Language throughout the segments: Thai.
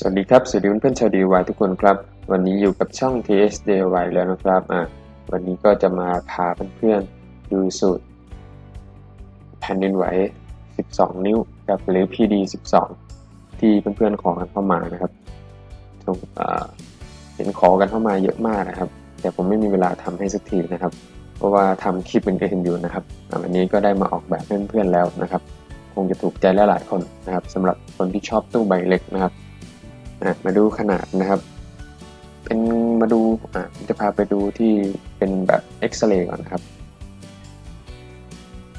สวัสดีครับ สวัสดีเพื่อนชาว DIY ทุกคนครับ วันนี้อยู่กับช่อง TSDY แล้วนะครับอะวันนี้ก็จะมาพาเพื่อนๆดูสูตรแผ่นดินไหว 12 นิ้วครับหรือ PD 12 ที่เพื่อนๆขอกันเข้ามานะครับส่งอ่าเห็นขอกันเข้ามาเยอะมากนะครับ แต่ผมไม่มีเวลาทำให้สักทีนะครับ เพราะว่าทำคลิปอื่นๆอยู่นะครับอันนี้ก็ได้มาออกแบบเพื่อนๆแล้วนะครับ คงจะถูกใจหลายๆคนนะครับสำหรับคนที่ชอบตู้ใบเล็กนะครับ มาดูขนาดนะครับ เป็นมาดูอะจะพาไปดูที่เป็นแบบเอ็กซเรย์ก่อนครับ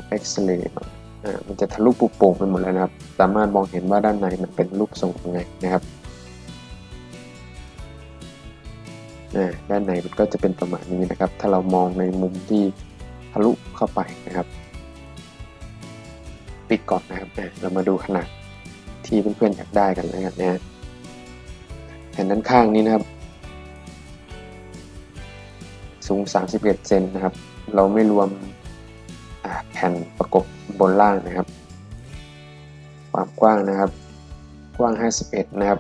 เอ็กซเรย์อะมันจะทะลุปุโป่งไปหมดแล้วนะครับ สามารถมองเห็นว่าด้านในมันเป็นรูปทรงยังไงนะครับด้านในมันก็จะเป็นประมาณนี้นะครับ ถ้าเรามองในมุมที่ทะลุเข้าไปนะครับ ปิดก่อนนะครับเรามาดูขนาดที่เพื่อนๆอยากได้กันแล้วกันนะแผ่ นด้านข้างนี้นะครับ สูง 31 เซนนะครับ เราไม่รวมแผ่นประกบบนล่างนะครับ ความกว้างนะครับ กว้าง 51 นะครับ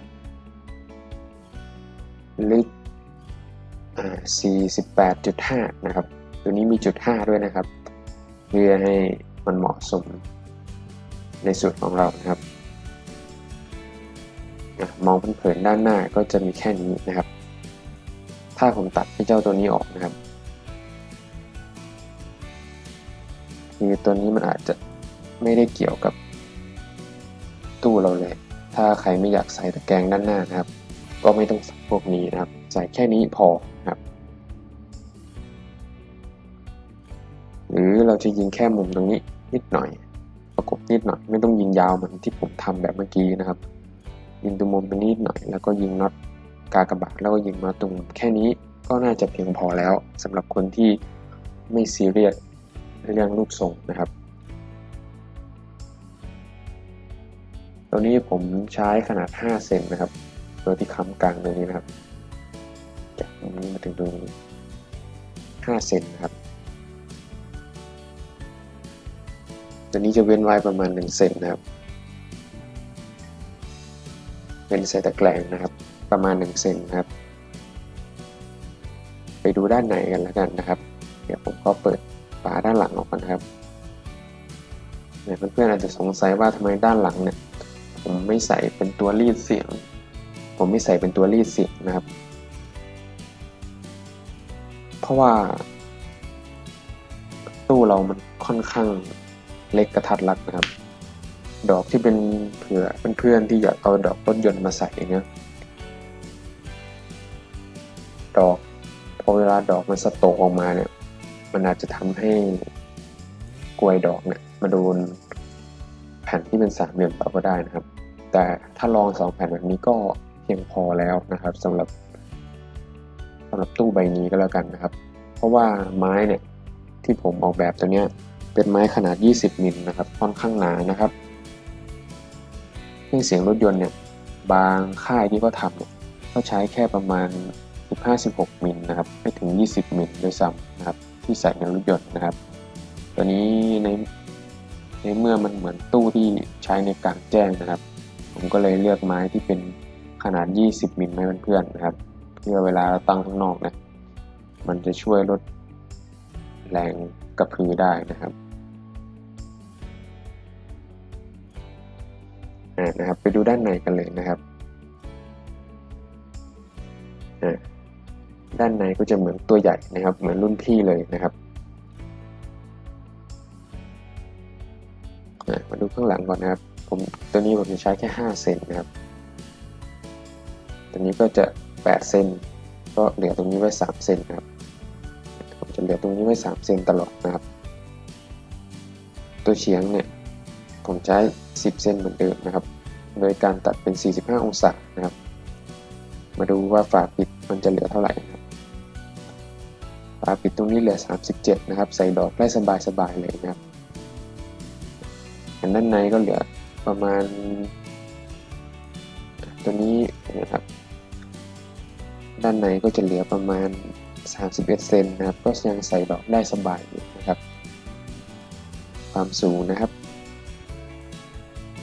ลึก 48.5 นะครับ ตัวนี้มีจุด 5 ด้วยนะครับ เพื่อให้มันเหมาะสมในสูตรของเรานะครับ มองเผินๆด้านหน้าก็จะมีแค่นี้นะครับ ถ้าผมตัดไอ้เจ้าตัวนี้ออกนะครับ คือตัวนี้มันอาจจะไม่ได้เกี่ยวกับตู้เราเลย ถ้าใครไม่อยากใส่ตะแกรงด้านหน้านะครับ ก็ไม่ต้องใส่พวกนี้นะครับ ใส่แค่นี้พอครับ หรือเราจะยิงแค่มุมตรงนี้นิดหน่อย ประกบนิดหน่อย ไม่ต้องยิงยาวเหมือนที่ผมทำแบบเมื่อกี้นะครับ ยิงตรงมุมตรงนี้หน่อยแล้วก็ยิงน็อตกากบาทแล้วก็ยิงน็อตตรงมุมแค่นี้ก็น่าจะเพียงพอแล้วสำหรับคนที่ไม่ซีเรียสเรื่องรูปทรงนะครับตัวนี้ผมใช้ขนาด 5 เซนนะครับ ตัวที่ค้ำกลางตรงนี้นะครับ จากตรงนี้มาถึงตรงนี้5เซนนะครับ ตัวนี้จะเว้นไว้ประมาณ 1 เซนนะครับ เป็นใส่ตะแกรงนะครับ ประมาณ1เซนนะครับ ไปดูด้านในกันแล้วกันนะครับ เดี๋ยวผมก็เปิดฝาด้านหลังออกก่อนครับเพื่อนๆอาจจะสงสัยว่าทำไมด้านหลังเนี่ยผมไม่ใส่เป็นตัวรีดเสียง ผมไม่ใส่เป็นตัวรีดเสียงนะครับ เพราะว่า ตู้เรามันค่อนข้างเล็กกระทัดรัดนะครับ ดอกที่เป็นเผื่อเพื่อนๆที่อยากเอาดอกรถยนต์มาใส่เนี่ยดอกพอเวลาดอกมันสโตกออกมาเนี่ย มันอาจจะทำให้กลวยดอกเนี่ยมาโดนแผ่นที่เป็นสามเหลี่ยมเราก็ได้นะครับ แต่ถ้าลองสองแผ่นแบบนี้ก็เพียงพอแล้วนะครับสำหรับสำหรับตู้ใบนี้ก็แล้วกันนะครับ เพราะว่าไม้เนี่ยที่ผมออกแบบตัวเนี้ยเป็นไม้ขนาด 20มิลนะครับ ค่อนข้างหนานะครับ เครื่องเสียงรถยนต์เนี่ยบางค่ายที่เขาทำเนี่ยเขาใช้แค่ประมาณ 15-16 มิลนะครับไม่ถึง 20 มิลด้วยซ้ำนะครับที่ใส่ในรถยนต์นะครับ ตัวนี้ในในเมื่อมันเหมือนตู้ที่ใช้ในกลางแจ้งนะครับ ผมก็เลยเลือกไม้ที่เป็นขนาด 20 มิลให้เพื่อนๆนะครับ เพื่อเวลาตั้งข้างนอกเนี่ยมันจะช่วยลดแรงกระพือได้นะครับ นะครับ ไปดูด้านในกันเลยนะครับด้านในก็จะเหมือนตัวใหญ่นะครับ เหมือนรุ่นพี่เลยนะครับมาดูข้างหลังก่อนนะครับ ผมตัวนี้ผมจะใช้แค่ 5 เซนนะครับ ตัวนี้ก็จะ 8 เซนก็เหลือตรงนี้ไว้ 3 เซนนะครับ ผมจะเหลือตรงนี้ไว้ 3 เซนตลอดนะครับ ตัวเฉียงเนี่ย ผมใช้ 10 เซนเหมือนเดิมนะครับ โดยการตัดเป็น 45 องศานะครับ มาดูว่าฝาปิดมันจะเหลือเท่าไหร่นะครับฝาปิดตรงนี้เหลือ 37 นะครับ ใส่ดอกได้สบายๆเลยนะครับอันด้านในก็เหลือประมาณ ตัวนี้นะครับ ด้านในก็จะเหลือประมาณ 31 เซนนะครับ ก็ยังใส่ดอกได้สบายอยู่นะครับ ความสูงนะครับ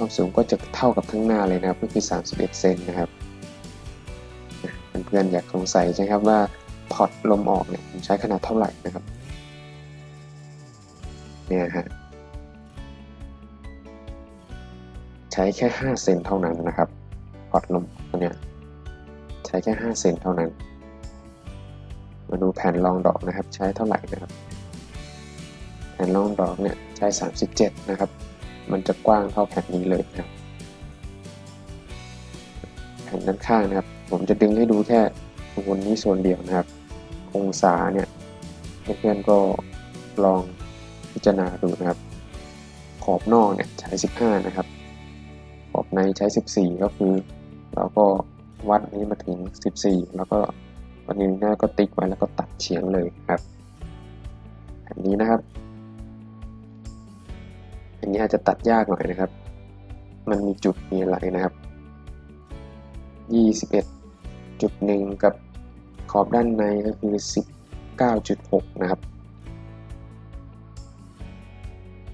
ความสูงก็จะเท่ากับทั้งหน้าเลยนะครับก็คือ 31 เซนนะครับเพื่อนๆอยากสงสัยใช่ไหมครับว่าพอร์ตลมออกเนี่ยผมใช้ขนาดเท่าไหร่นะครับเนี่ยฮะใช้แค่ 5 เซนเท่านั้นนะครับพอร์ตลมตัวเนี้ยใช้แค่ 5 เซนเท่านั้น มาดูแผ่นรองดอกนะครับ ใช้เท่าไหร่นะครับ แผ่นรองดอกเนี่ยใช้ 37 นะครับ มันจะกว้างเท่าแผ่นนี้เลยนะครับแผ่นด้านข้างนะครับ ผมจะดึงให้ดูแค่บนนี้โซนเดียวนะครับ องศาเนี่ยเพื่อนๆก็ลองพิจารณาดูนะครับ ขอบนอกเนี่ยใช้ 15 นะครับ ขอบในใช้ 14 ก็คือเราก็วัดนี้มาถึง 14 แล้วก็วันนี้หน้าก็ติ๊กไว้แล้วก็ตัดเฉียงเลยครับอันนี้นะครับ อันนี้อาจจะตัดยากหน่อยนะครับ มันมีจุดมีอะไรนะครับ 21จุดหนึ่งกับขอบด้านในก็คือ 19.6 นะครับ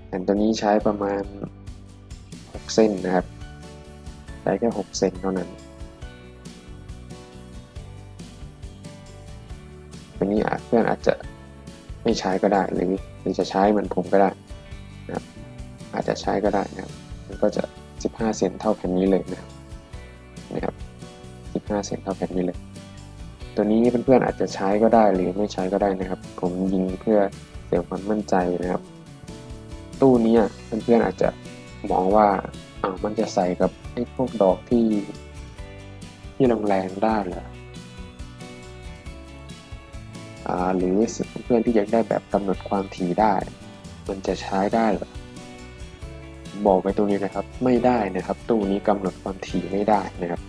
แผ่นตัวนี้ใช้ประมาณ 6 เส้นนะครับ ใช้แค่ 6เซนเท่านั้นตัวนี้เพื่อนอาจจะไม่ใช้ก็ได้หรือหรือจะใช้เหมือนผมก็ได้ อาจจะใช้ก็ได้นะครับ มันก็จะ 15 เซนเท่าแผ่นนี้เลยนะครับนะครับ 15 เซนเท่าแผ่นนี้เลย ตัวนี้เพื่อนๆอาจจะใช้ก็ได้หรือไม่ใช้ก็ได้นะครับ ผมยิงเพื่อเสริมความมั่นใจนะครับ ตู้นี้เพื่อนๆอาจจะมองว่าอ้าวมันจะใส่กับไอ้พวกดอกที่ที่แรงๆได้เหรออ่าหรือเพื่อนที่อยากได้แบบกำหนดความถี่ได้ มันจะใช้ได้เหรอ บอกไปตรงนี้นะครับ ไม่ได้นะครับตู้นี้กำหนดความถี่ไม่ได้นะครับ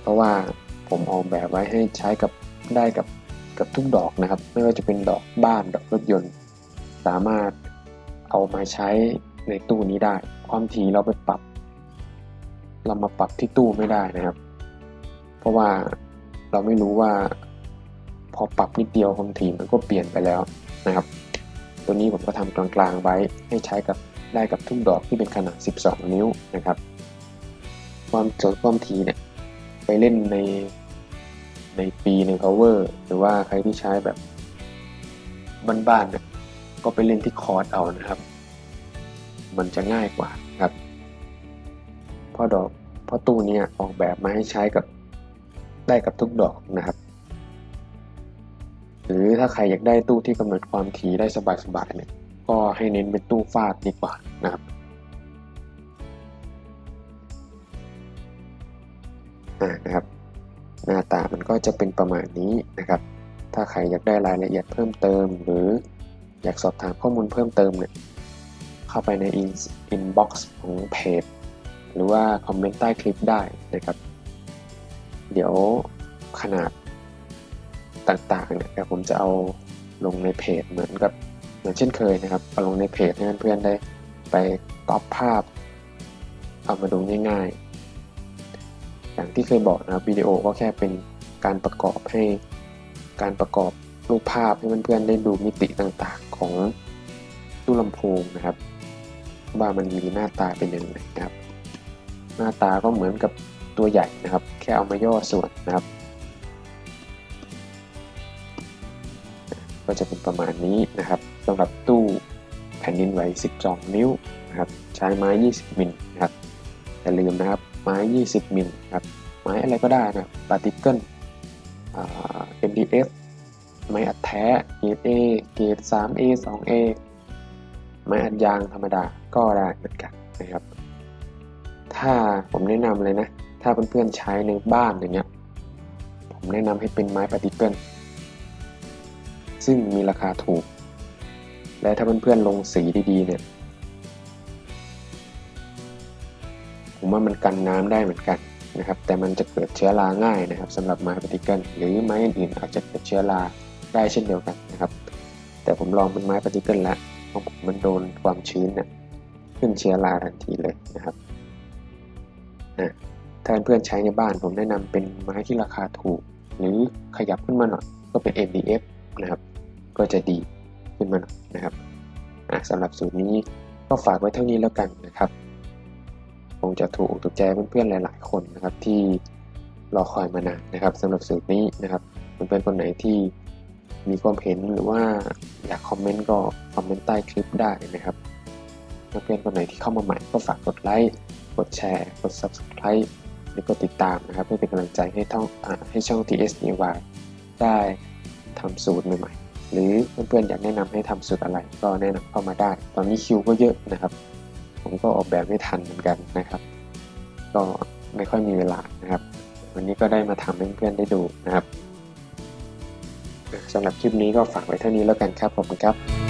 เพราะว่าผมออกแบบไว้ให้ใช้กับได้กับกับทุกดอกนะครับ ไม่ว่าจะเป็นดอกบ้านดอกรถยนต์ สามารถเอามาใช้ในตู้นี้ได้ ความถี่เราไปปรับ เรามาปรับที่ตู้ไม่ได้นะครับ เพราะว่าเราไม่รู้ว่า พอปรับนิดเดียวความถี่มันก็เปลี่ยนไปแล้วนะครับ ตัวนี้ผมก็ทำกลางๆไว้ให้ใช้กับ ได้กับทุกดอกที่เป็นขนาด 12 นิ้วนะครับ ความส่วนความถีเนี่ยไปเล่นในในปีใน power หรือว่าใครที่ใช้แบบบ้านๆเนี่ยก็ไปเล่นที่คอร์ดเอานะครับ มันจะง่ายกว่าครับเพราะดอกเพราะตู้นี้ออกแบบมาให้ใช้กับได้กับทุกดอกนะครับ หรือถ้าใครอยากได้ตู้ที่กำหนดความถี่ได้สบายๆเนี่ย ก็ให้เน้นเป็นตู้ฟาดดีกว่านะครับนะครับ หน้าตามันก็จะเป็นประมาณนี้นะครับ ถ้าใครอยากได้รายละเอียดเพิ่มเติม หรืออยากสอบถามข้อมูลเพิ่มเติมเนี่ยเข้าไปใน inbox ของเพจหรือว่าคอมเมนต์ใต้คลิปได้นะครับ เดี๋ยวขนาดต่างๆเนี่ยผมจะเอาลงในเพจเหมือนกับ เหมือนเช่นเคยนะครับเอาลงในเพจให้เพื่อนๆได้ไปก๊อปภาพ เอามาดูง่ายๆ อย่างที่เคยบอกนะครับวิดีโอก็แค่เป็นการประกอบให้การประกอบรูปภาพให้เพื่อนๆได้ดูมิติต่างๆของตู้ลำโพงนะครับ ว่ามันมีหน้าตาเป็นยังไงนะครับ หน้าตาก็เหมือนกับตัวใหญ่นะครับ แค่เอามาย่อส่วนนะครับ ก็จะเป็นประมาณนี้นะครับ สำหรับตู้แผ่นดินไหว 12 นิ้วนะครับใช้ไม้ 20 มิลนะครับอย่าลืมนะครับไม้ 20 มิลครับไม้อะไรก็ได้นะปาร์ติเกิล MDF ไม้อัดแท้เกรด A เกรด 3A 2A ไม้อัดยางธรรมดาก็ได้เหมือนกันนะครับ ถ้าผมแนะนำเลยนะ ถ้าเพื่อนๆใช้ในบ้านอย่างเงี้ยผมแนะนำให้เป็นไม้ปาร์ติเกิลซึ่งมีราคาถูก และถ้าเพื่อนๆลงสีดีๆ เนี่ย ผมว่ามันกันน้ำได้เหมือนกันนะครับ แต่มันจะเกิดเชื้อราง่ายนะครับสำหรับไม้ปาร์ติเกิลหรือไม้อื่นๆอาจจะเกิดเชื้อราได้เช่นเดียวกันนะครับ แต่ผมลองเป็นไม้ปาร์ติเกิลแล้วของผมมันโดนความชื้นเนี่ยขึ้นเชื้อราทันทีเลยนะครับถ้าเพื่อนๆใช้ในบ้านผมแนะนำเป็นไม้ที่ราคาถูก หรือขยับขึ้นมาหน่อยก็เป็น MDF นะครับ ก็จะดี ขึ้นมานะครับสำหรับสูตรนี้ก็ฝากไว้เท่านี้แล้วกันนะครับคงจะถูกถูกใจเพื่อนๆหลาย ๆ คนนะครับที่รอคอยมานานนะครับสำหรับสูตรนี้นะครับเพื่อนๆคนไหนที่มีความเห็นหรือว่าอยากคอมเมนต์ก็คอมเมนต์ใต้คลิปได้นะครับเพื่อนๆคนไหนที่เข้ามาใหม่ก็ฝากกดไลค์กดแชร์ กด subscribe หรือกดติดตามนะครับ เพื่อเป็นกำลังใจให้ท่องอให้ช่อง TSDY ได้ทำสูตรใหม่ๆ หรือเพื่อนๆอยากแนะนำให้ทำสูตรอะไรก็แนะนำเข้ามาได้ ตอนนี้คิวก็เยอะนะครับ ผมก็ออกแบบไม่ทันเหมือนกันนะครับ ก็ไม่ค่อยมีเวลานะครับ วันนี้ก็ได้มาทำให้เพื่อนๆได้ดูนะครับสำหรับคลิปนี้ก็ฝากไว้เท่านี้แล้วกันครับ ขอบคุณครับ